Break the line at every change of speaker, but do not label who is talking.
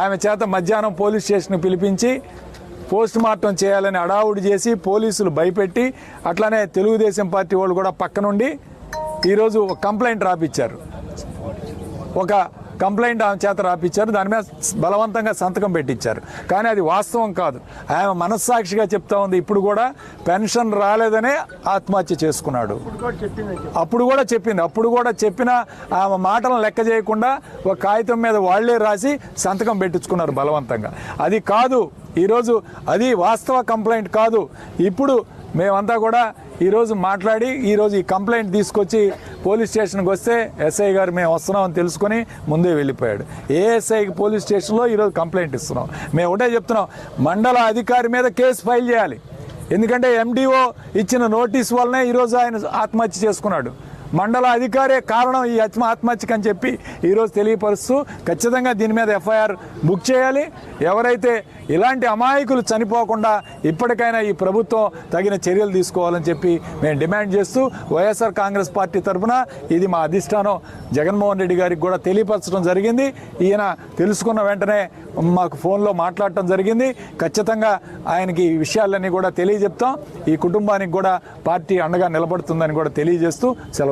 ఆమె చేత మధ్యాహ్నం పోలీస్ స్టేషన్ పిలిపించి పోస్ట్ మార్టం చేయాలని అడావుడి చేసి పోలీసులు భయపెట్టి అట్లానే తెలుగుదేశం పార్టీ వాళ్ళు కూడా పక్కనుండి ఈరోజు ఒక కంప్లైంట్ రాపిచ్చారు. ఒక కంప్లైంట్ ఆమె చేత రాపిచ్చారు. దాని మీద బలవంతంగా సంతకం పెట్టించారు కానీ అది వాస్తవం కాదు. ఆమె మనస్సాక్షిగా చెప్తా ఉంది. ఇప్పుడు కూడా పెన్షన్ రాలేదనే ఆత్మహత్య చేసుకున్నాడు. అప్పుడు కూడా చెప్పింది. అప్పుడు కూడా చెప్పిన ఆమె మాటలను లెక్క చేయకుండా ఒక కాగితం మీద వాళ్ళే రాసి సంతకం పెట్టించుకున్నారు బలవంతంగా. అది కాదు. ఈరోజు అది వాస్తవ కంప్లైంట్ కాదు. ఇప్పుడు మేమంతా కూడా ఈరోజు మాట్లాడి ఈరోజు ఈ కంప్లైంట్ తీసుకొచ్చి పోలీస్ స్టేషన్కి వస్తే ఎస్ఐ గారు మేము వస్తున్నామని తెలుసుకొని ముందే వెళ్ళిపోయాడు. ఏ ఎస్ఐకి పోలీస్ స్టేషన్లో ఈరోజు కంప్లైంట్ ఇస్తున్నాం. మేము ఒకటే చెప్తున్నాం మండల అధికారి మీద కేసు ఫైల్ చేయాలి. ఎందుకంటే ఎండిఓ ఇచ్చిన నోటీస్ వల్లనే ఈరోజు ఆయన ఆత్మహత్య చేసుకున్నాడు. మండల అధికారే కారణం ఈ ఆత్మ ఆత్మహత్యకు అని చెప్పి ఈరోజు తెలియపరుస్తూ ఖచ్చితంగా దీని మీద ఎఫ్ఐఆర్ బుక్ చేయాలి. ఎవరైతే ఇలాంటి అమాయకులు చనిపోకుండా ఇప్పటికైనా ఈ ప్రభుత్వం తగిన చర్యలు తీసుకోవాలని చెప్పి మేము డిమాండ్ చేస్తూ వైఎస్ఆర్ కాంగ్రెస్ పార్టీ తరఫున ఇది మా అధిష్టానం జగన్మోహన్ రెడ్డి గారికి కూడా తెలియపరచడం జరిగింది. ఈయన తెలుసుకున్న వెంటనే మాకు ఫోన్లో మాట్లాడటం జరిగింది. ఖచ్చితంగా ఆయనకి ఈ విషయాలన్నీ కూడా తెలియజెప్తాం. ఈ కుటుంబానికి కూడా పార్టీ అండగా నిలబడుతుందని కూడా తెలియజేస్తూ సెలవు